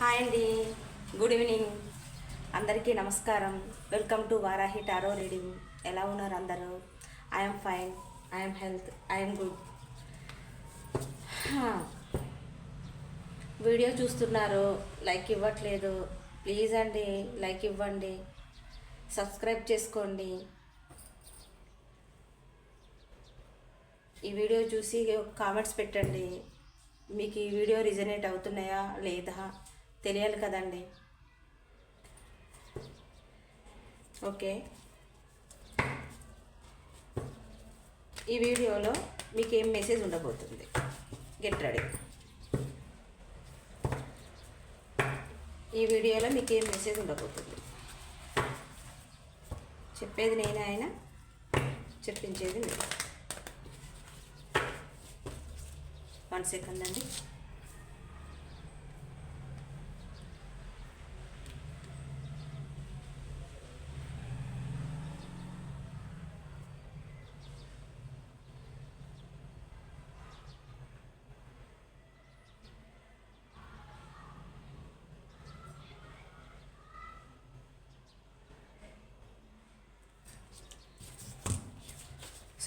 Hi అండి. Good evening. అందరికీ నమస్కారం. Welcome to Varahi tarot reading. ఎలా ఉన్నారు అందరూ? I'm fine. I'm health. I'm good. Video చూస్తున్నారు. లైక్ ఇవ్వట్లేదు. ప్లీజ్ అండి లైక్ ఇవ్వండి. సబ్స్క్రైబ్ చేసుకోండి. ఈ వీడియో చూసి కామెంట్స్ పెట్టండి. మీకు ఈ వీడియో రిజనేట్ అవుతున్నాయా? లేదా? తెలియాలి కదండి. ఓకే. ఈ వీడియోలో మీకు ఏం మెసేజ్ ఉండబోతుంది? Get ready. ఈ వీడియోలో మీకు ఏం మెసేజ్ ఉండబోతుంది? చెప్పేది నేనే ఆయన చెప్పించేది నేను. వన్ సెకండ్ అండి.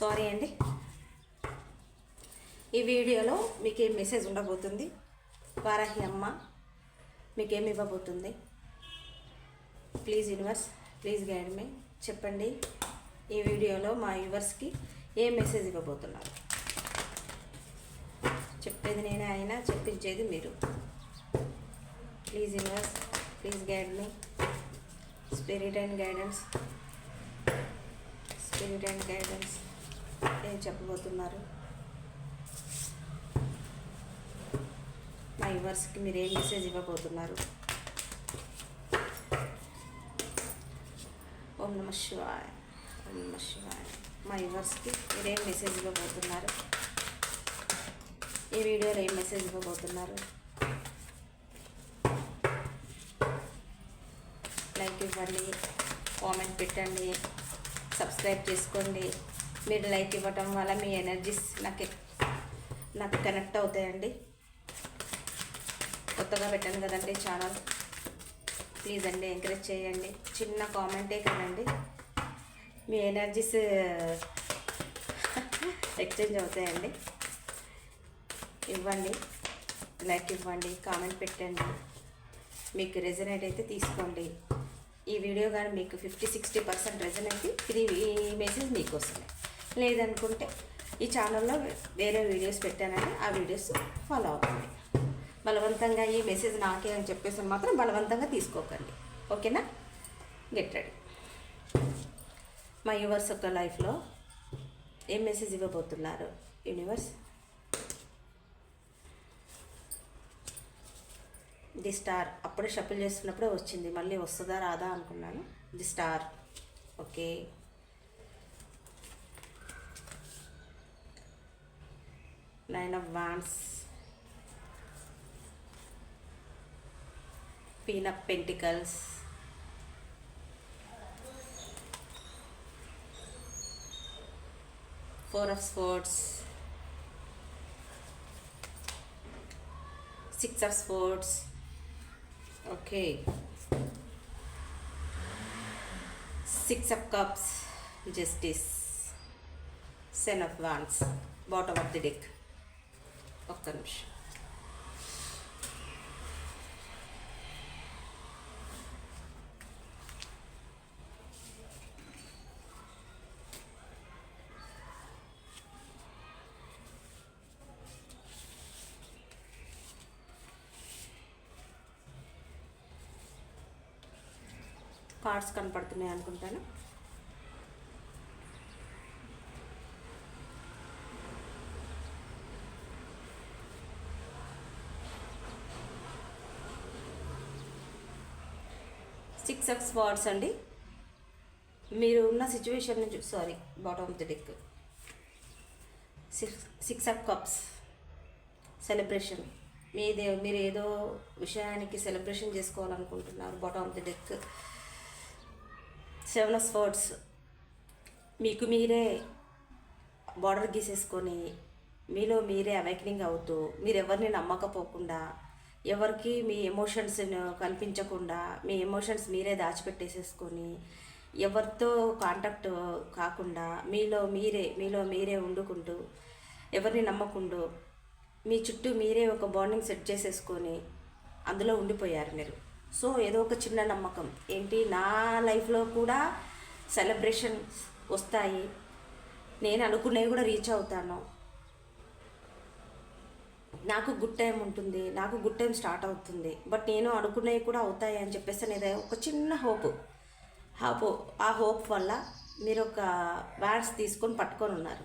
సారీ అండి. ఈ వీడియోలో మీకు ఏం మెసేజ్ ఉండబోతుంది? వారాహి అమ్మ మీకేమి ఇవ్వబోతుంది? Please universe please guide me. చెప్పండి ఈ వీడియోలో మా యూవర్స్కి ఏ మెసేజ్ ఇవ్వబోతున్నారు? చెప్పేది నేనే అయినా చెప్పించేది మీరు. Please universe please guide me. Spirit and guidance. Spirit and guidance. ఏం చెప్పబోతున్నారు? మా యూవర్స్కి మీరు ఏం మెసేజ్ ఇవ్వబోతున్నారు? ఓం నమ శివాయ ఓం నమ శివాయ. మా యూవర్స్కి మీరు ఏం మెసేజ్ ఇవ్వబోతున్నారు? ఈ వీడియోలో ఏం మెసేజ్ ఇవ్వబోతున్నారు? లైక్ ఇవ్వండి కామెంట్ పెట్టండి సబ్స్క్రైబ్ చేసుకోండి. మీరు లైక్ ఇవ్వటం వల్ల మీ ఎనర్జీస్ నాకు నాకు కనెక్ట్ అవుతాయండి. కొత్తగా పెట్టాను కదండి ఛానల్ ప్లీజ్ అండి ఎంకరేజ్ చేయండి. చిన్న కామెంటే కదండి. మీ ఎనర్జీస్ ఎక్స్చేంజ్ అవుతాయండి. ఇవ్వండి లైక్ ఇవ్వండి కామెంట్ పెట్టండి. మీకు రెజనేట్ అయితే తీసుకోండి. ఈ వీడియో కానీ మీకు ఫిఫ్టీ సిక్స్టీ పర్సెంట్ రెజనేట్ ఇది ఈ మెసేజ్ మీకోసమే. లేదనుకుంటే ఈ ఛానల్లో వేరే వీడియోస్ పెట్టానండి ఆ వీడియోస్ ఫాలో అవ్వండి. బలవంతంగా ఈ మెసేజ్ నాకే అని చెప్పేసి మాత్రం బలవంతంగా తీసుకోకండి. ఓకేనా? Get ready. మా యూవర్స్ యొక్క లైఫ్లో ఏం మెసేజ్ ఇవ్వబోతున్నారు? యూనివర్స్? The star. అప్పుడే షఫిల్ చేస్తున్నప్పుడే వచ్చింది. మళ్ళీ వస్తుందా రాదా అనుకున్నాను. The star. Okay. nine of wands. Queen of pentacles. Four of swords. Six of swords. Okay. Six of cups. Justice. Seven of wands. Bottom of the deck. ఒక్క నిమిషం cards కనపడుతున్నాయి అనుకుంటాను సిక్స్ ఆఫ్ అండి. మీరు ఉన్న సిచ్యువేషన్ నుంచి sorry bottom of the deck six six of cups celebration మీదే మీరు ఏదో విషయానికి celebration చేసుకోవాలనుకుంటున్నారు bottom of the deck seven of sports మీకు మీరే బార్డర్ గీసేసుకొని మీలో మీరే అవేకనింగ్ అవుతూ మీరు ఎవరిని నమ్మకపోకుండా ఎవరికి మీ ఎమోషన్స్ కనిపించకుండా మీ ఎమోషన్స్ మీరే దాచిపెట్టేసేసుకొని ఎవరితో కాంటాక్ట్ కాకుండా మీలో మీరే మీలో మీరే వండుకుంటూ ఎవరిని నమ్మకుండు మీ చుట్టూ మీరే ఒక బాండింగ్ సెట్ చేసేసుకొని అందులో ఉండిపోయారు మీరు. సో ఏదో ఒక చిన్న నమ్మకం. ఏంటి? నా లైఫ్లో కూడా సెలబ్రేషన్స్ వస్తాయి. నేను అనుకునేవి కూడా రీచ్ అవుతాను. నాకు గుడ్ టైం ఉంటుంది నాకు గుడ్ టైం స్టార్ట్ అవుతుంది. బట్ నేను అనుకున్నవి కూడా అవుతాయి అని చెప్పేసి అనేది ఒక చిన్న హోప్ హోప్ ఆ హోప్ వల్ల మీరు ఒక వ్యాన్స్ తీసుకొని పట్టుకొని ఉన్నారు.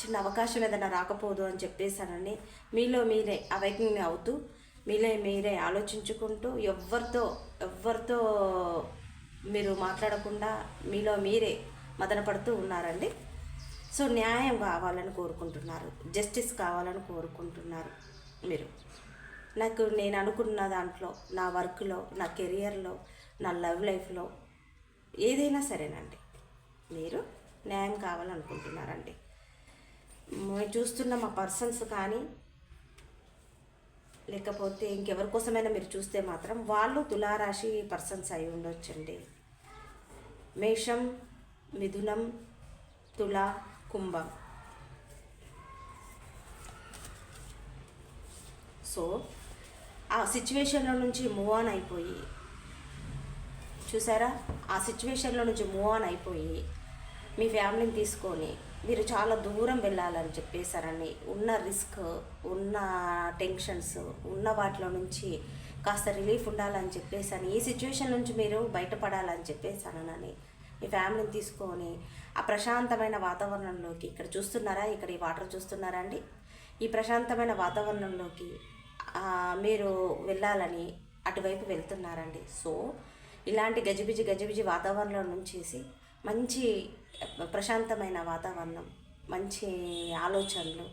చిన్న అవకాశం ఏదైనా రాకపోదు అని చెప్పేసానని మీలో మీరే అవైకింగ్ అవుతూ మీలో మీరే ఆలోచించుకుంటూ ఎవరితో ఎవరితో మీరు మాట్లాడకుండా మీలో మీరే మదనపడుతూ ఉన్నారండి. సో న్యాయం కావాలని కోరుకుంటున్నారు. జస్టిస్ కావాలని కోరుకుంటున్నారు మీరు. నాకు నేను అనుకున్న దాంట్లో నా వర్క్లో నా కెరియర్లో నా లవ్ లైఫ్లో ఏదైనా సరేనండి. మీరు న్యాయం కావాలనుకుంటున్నారండి. మేము చూస్తున్న మా పర్సన్స్ కానీ లేకపోతే ఇంకెవరి కోసమైనా మీరు చూస్తే మాత్రం వాళ్ళు తులారాశి పర్సన్స్ అయి ఉండొచ్చండి. మేషం మిథునం తులా కుంభం. సో ఆ సిచ్యువేషన్లో నుంచి మూవ్ ఆన్ అయిపోయి చూసారా? ఆ సిచ్యువేషన్లో నుంచి మూవ్ ఆన్ అయిపోయి మీ ఫ్యామిలీని తీసుకొని మీరు చాలా దూరం వెళ్ళాలని చెప్పేశారని ఉన్న రిస్క్ ఉన్న టెన్షన్స్ ఉన్న వాటిలో నుంచి కాస్త రిలీఫ్ ఉండాలని చెప్పేసాను ఈ సిచ్యువేషన్ నుంచి మీరు బయటపడాలని చెప్పేసానని మీ ఫ్యామిలీని తీసుకొని ఆ ప్రశాంతమైన వాతావరణంలోకి. ఇక్కడ చూస్తున్నారా? ఇక్కడ ఈ వాటర్ చూస్తున్నారా అండి? ఈ ప్రశాంతమైన వాతావరణంలోకి మీరు వెళ్ళాలని అటువైపు వెళ్తున్నారండి. సో ఇలాంటి గజిబిజి గజిబిజి వాతావరణం నుంచేసి మంచి ప్రశాంతమైన వాతావరణం మంచి ఆలోచనలు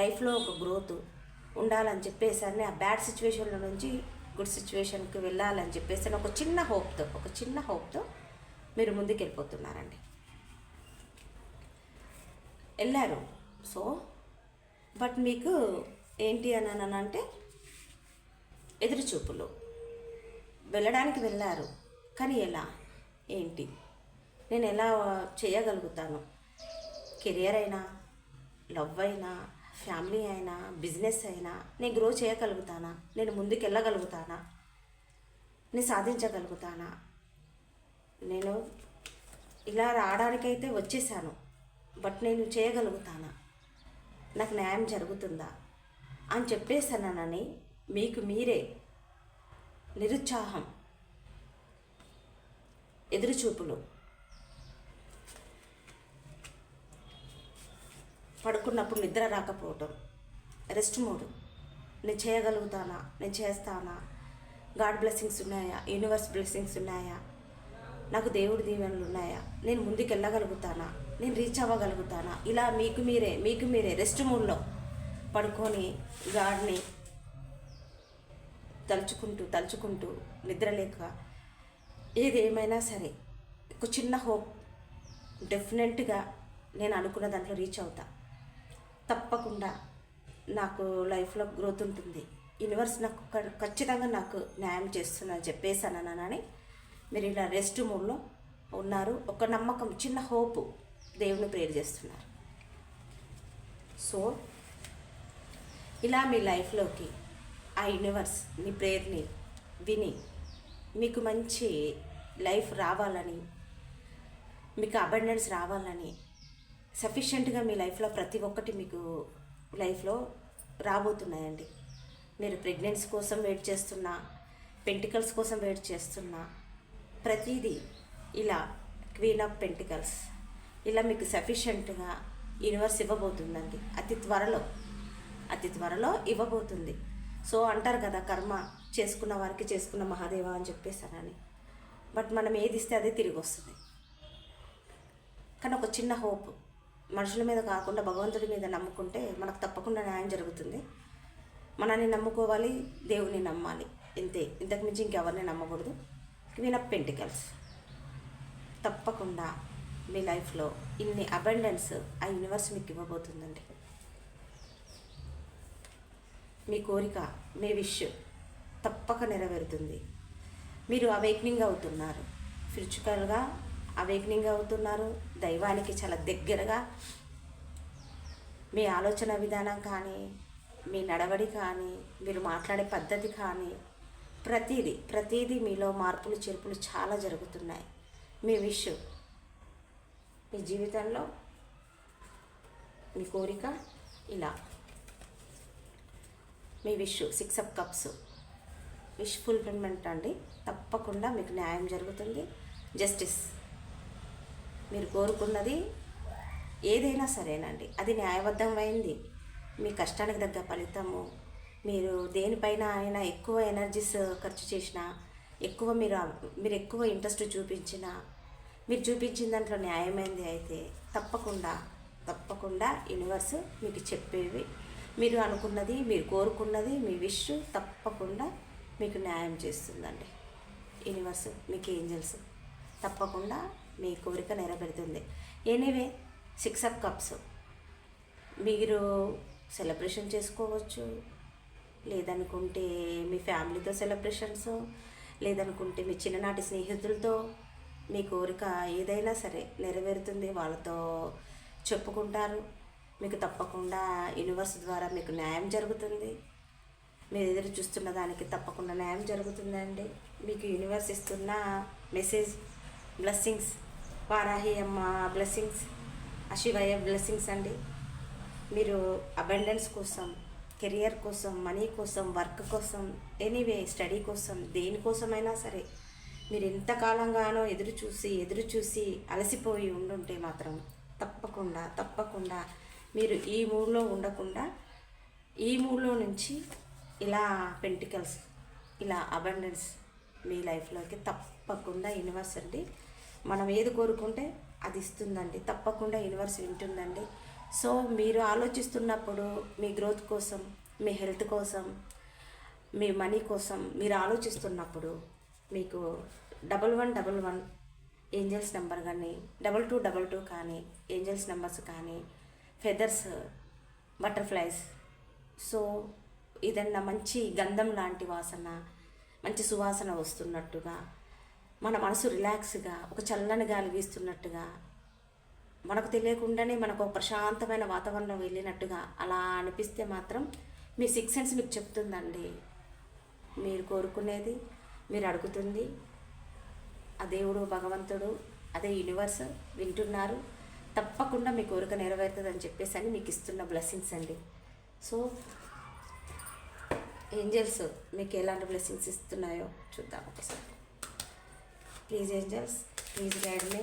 లైఫ్లో ఒక గ్రోత్ ఉండాలని చెప్పేసి ఆ బ్యాడ్ సిచ్యువేషన్ల నుంచి గుడ్ సిచ్యువేషన్కి వెళ్ళాలని చెప్పేసి ఒక చిన్న హోప్తో ఒక చిన్న హోప్తో మీరు ముందుకు వెళ్ళిపోతున్నారండి వెళ్ళారు. సో బట్ మీకు ఏంటి అని అంటే ఎదురు చూపులు వెళ్ళడానికి వెళ్ళారు. కానీ ఎలా? ఏంటి? నేను ఎలా చేయగలుగుతాను? కెరియర్ అయినా లవ్ అయినా ఫ్యామిలీ అయినా బిజినెస్ అయినా నేను గ్రో చేయగలుగుతానా? నేను ముందుకు వెళ్ళగలుగుతానా నేను సాధించగలుగుతానా? నేను ఇలా రావడానికైతే వచ్చేసాను. బట్ నేను చేయగలుగుతానా? నాకు న్యాయం జరుగుతుందా? అని చెప్పేసానని మీకు మీరే నిరుత్సాహం. ఎదురుచూపులు. పడుకున్నప్పుడు నిద్ర రాకపోవటం. రెస్ట్ మూడు. నేను చేయగలుగుతానా? నేను చేస్తానా? గాడ్ బ్లెస్సింగ్స్ ఉన్నాయా? యూనివర్స్ బ్లెస్సింగ్స్ ఉన్నాయా? నాకు దేవుడి దీవెనలు ఉన్నాయా? నేను ముందుకు వెళ్ళగలుగుతానా నేను రీచ్ అవ్వగలుగుతానా? ఇలా మీకు మీరే మీకు మీరే రెస్ట్ మూడ్లో పడుకొని గాడ్ని తలుచుకుంటూ తలుచుకుంటూ నిద్రలేక ఏది ఏమైనా సరే ఒక చిన్న హోప్ డెఫినెట్గా నేను అనుకున్న దాంట్లో రీచ్ అవుతా. తప్పకుండా నాకు లైఫ్లో గ్రోత్ ఉంటుంది. యూనివర్స్ నాకు ఖచ్చితంగా నాకు న్యాయం చేస్తుందని చెప్పేసానని మీరు ఇలా రెస్ట్ మూడ్లో ఉన్నారు. ఒక నమ్మకం చిన్న హోపు దేవుని ప్రేర్ చేస్తున్నారు. సో ఇలా మీ లైఫ్లోకి ఆ యూనివర్స్ మీ ప్రేయర్ని విని మీకు మంచి లైఫ్ రావాలని మీకు అబండెన్స్ రావాలని సఫిషియెంట్గా మీ లైఫ్లో ప్రతి ఒక్కటి మీకు లైఫ్లో రాబోతున్నాయండి. మీరు ప్రెగ్నెన్సీ కోసం వెయిట్ చేస్తున్నా పెంటికల్స్ కోసం వెయిట్ చేస్తున్నా ప్రతిదీ ఇలా క్వీన్ ఆఫ్ పెంటికల్స్ ఇలా మీకు సఫిషియెంట్గా యూనివర్స్ ఇవ్వబోతుందండి. అతి త్వరలో అతి త్వరలో ఇవ్వబోతుంది. సో అంటారు కదా కర్మ చేసుకున్న వారికి చేసుకున్న మహాదేవ అని చెప్పేసారని బట్ మనం ఏది ఇస్తే అదే తిరిగి వస్తుంది. కానీ ఒక చిన్న హోప్ మనుషుల మీద కాకుండా భగవంతుడి మీద నమ్ముకుంటే మనకు తప్పకుండా న్యాయం జరుగుతుంది. మనల్ని నమ్ముకోవాలి దేవుని నమ్మాలి. ఇంతే. ఇంతకు మించి ఇంకెవరిని నమ్మకూడదు. క్వీన్ ఆఫ్ పెంటికల్స్ తప్పకుండా మీ లైఫ్లో ఇన్ని అబండెన్స్ ఆ యూనివర్స్ మీకు ఇవ్వబోతుందండి. మీ కోరిక మీ విష్ తప్పక నెరవేరుతుంది. మీరు అవేక్నింగ్ అవుతున్నారు. ఫిజికల్గా అవేక్నింగ్ అవుతున్నారు. దైవానికి చాలా దగ్గరగా మీ ఆలోచన విధానం కానీ మీ నడవడి కానీ మీరు మాట్లాడే పద్ధతి కానీ ప్రతిదీ ప్రతిదీ మీలో మార్పులు చేర్పులు చాలా జరుగుతున్నాయి. మీ విష్ మీ జీవితంలో మీ కోరిక ఇలా. మీ wish six of cups. Wish fulfilment అండి. తప్పకుండా మీకు న్యాయం జరుగుతుంది. జస్టిస్ మీరు కోరుకున్నది ఏదైనా సరేనండి. అది న్యాయబద్ధమైంది. మీ కష్టానికి తగ్గ ఫలితము. మీరు దేనిపైన అయినా ఎక్కువ ఎనర్జీస్ ఖర్చు చేసినా ఎక్కువ మీరు మీరు ఎక్కువ ఇంట్రెస్ట్ చూపించినా మీరు చూపించిన దాంట్లో న్యాయమైంది అయితే తప్పకుండా తప్పకుండా యూనివర్స్ మీకు చెప్పేవి మీరు అనుకున్నది మీరు కోరుకున్నది మీ విష్ తప్పకుండా మీకు న్యాయం చేస్తుందండి. యూనివర్స్ మీకు ఏంజల్స్ తప్పకుండా మీ కోరిక నెరవేరుతుంది. ఎనీవే సిక్స్ అప్ కప్స్ మీరు సెలబ్రేషన్ చేసుకోవచ్చు లేదనుకుంటే మీ ఫ్యామిలీతో సెలబ్రేషన్స్ లేదనుకుంటే మీ చిన్ననాటి స్నేహితులతో మీ కోరిక ఏదైనా సరే నెరవేరుతుంది. వాళ్ళతో చెప్పుకుంటారు. మీకు తప్పకుండా యూనివర్స్ ద్వారా మీకు న్యాయం జరుగుతుంది. మీరు ఎదురు చూస్తున్న దానికి తప్పకుండా న్యాయం జరుగుతుందండి. మీకు యూనివర్స్ ఇస్తున్న మెసేజ్ బ్లెస్సింగ్స్ వారాహి అమ్మ బ్లెస్సింగ్స్ అశివయ్య బ్లెస్సింగ్స్ అండి. మీరు అబెండెన్స్ కోసం కెరియర్ కోసం మనీ కోసం వర్క్ కోసం ఎనీవే స్టడీ కోసం దేనికోసమైనా సరే మీరు ఎంతకాలంగానో ఎదురు చూసి ఎదురు చూసి అలసిపోయి ఉండుంటే మాత్రం తప్పకుండా తప్పకుండా మీరు ఈ మూడ్లో ఉండకుండా ఈ మూడ్లో నుంచి ఇలా పెంటికల్స్ ఇలా అబండెన్స్ మీ లైఫ్లోకి తప్పకుండా యూనివర్స్ అండి. మనం ఏది కోరుకుంటే అది ఇస్తుందండి. తప్పకుండా యూనివర్స్ వింటుందండి. సో మీరు ఆలోచిస్తున్నప్పుడు మీ గ్రోత్ కోసం మీ హెల్త్ కోసం మీ మనీ కోసం మీరు ఆలోచిస్తున్నప్పుడు మీకు double one double one angels number కానీ డబల్ టూ డబల్ టూ కానీ ఏంజల్స్ నెంబర్స్ కానీ ఫెదర్స్ బటర్ఫ్లైస్. సో ఏదన్నా మంచి గంధం లాంటి వాసన మంచి సువాసన వస్తున్నట్టుగా మన మనసు రిలాక్స్గా ఒక చల్లని గాలి వీస్తున్నట్టుగా మనకు తెలియకుండానే మనకు ఒక ప్రశాంతమైన వాతావరణం వెళ్ళినట్టుగా అలా అనిపిస్తే మాత్రం మీ సిక్స్ సెన్స్ మీకు చెప్తుందండి. మీరు కోరుకునేది మీరు అడుగుతుంది. ఆ దేవుడు భగవంతుడు అదే యూనివర్స్ వింటున్నారు. తప్పకుండా మీ కోరిక నెరవేరుతుంది అని చెప్పేసి అని మీకు ఇస్తున్న బ్లెస్సింగ్స్ అండి. సో ఏంజల్స్ మీకు ఎలాంటి బ్లెస్సింగ్స్ ఇస్తున్నాయో చూద్దాం ఒకసారి. Please angels please guide me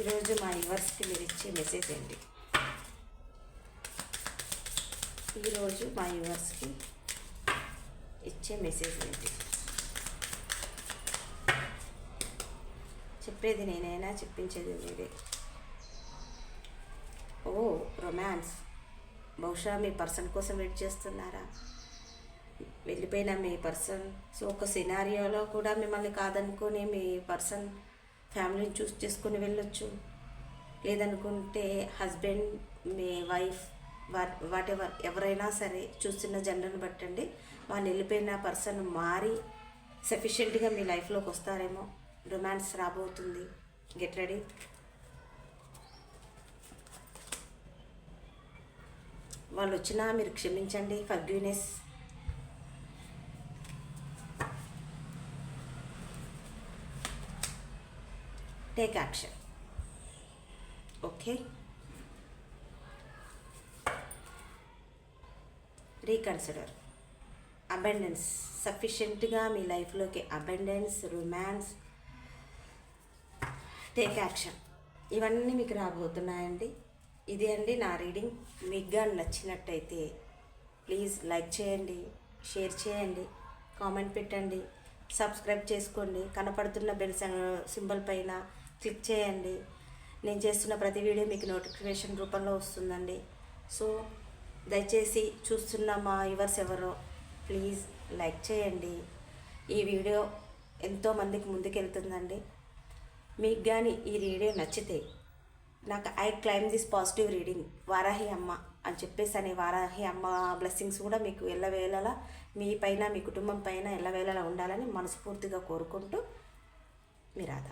ఈరోజు మా యూనివర్స్కి మీరు ఇచ్చే మెసేజ్ ఏంటి? ఈరోజు మా యూనివర్స్కి ఇచ్చే మెసేజ్ ఏంటి? చెప్పేది నేనైనా చెప్పించేది మీరే. ఓ రొమాన్స్ బహుశా మీ పర్సన్ కోసం వెయిట్ చేస్తున్నారా? వెళ్ళిపోయిన మీ పర్సన్ సో ఒక సినారియోలో కూడా మిమ్మల్ని కాదనుకొని మీ పర్సన్ ఫ్యామిలీని చూస్ చేసుకొని వెళ్ళొచ్చు. లేదనుకుంటే హస్బెండ్ మీ వైఫ్ వాట్ ఎవర్ ఎవరైనా సరే చూస్తున్న జనరల్ని బట్టండి. వాళ్ళు వెళ్ళిపోయిన పర్సన్ మారి సఫిషియెంట్గా మీ లైఫ్లోకి వస్తారేమో. రొమాన్స్ రాబోతుంది. గెట్ రెడీ వాళ్ళు వచ్చినా మీరు క్షమించండి. Forgiveness take action okay reconsider abundance సఫిషియెంట్గా మీ లైఫ్లోకి అబెండెన్స్ రొమాన్స్ టేక్ యాక్షన్ ఇవన్నీ మీకు రాబోతున్నాయండి. ఇది అండి నా రీడింగ్. మీకు కానీ నచ్చినట్టయితే ప్లీజ్ లైక్ చేయండి షేర్ చేయండి కామెంట్ పెట్టండి సబ్స్క్రైబ్ చేసుకోండి. కనపడుతున్న బెల్ సింబల్ పైన క్లిక్ చేయండి. నేను చేస్తున్న ప్రతి వీడియో మీకు నోటిఫికేషన్ రూపంలో వస్తుందండి. సో దయచేసి చూస్తున్న మా యువర్స్ ఎవరో ప్లీజ్ లైక్ చేయండి. ఈ వీడియో ఎంతోమందికి ముందుకెళ్తుందండి. మీకు కానీ ఈ వీడియో నచ్చితే నాకు I claim this positive reading Varahi అమ్మ అని చెప్పేసి అనే వారాహి అమ్మ బ్లెస్సింగ్స్ కూడా మీకు ఎల్లవేళలా మీ పైన మీ కుటుంబం పైన ఎల్లవేళలా ఉండాలని మనస్ఫూర్తిగా కోరుకుంటూ మీ రాధ.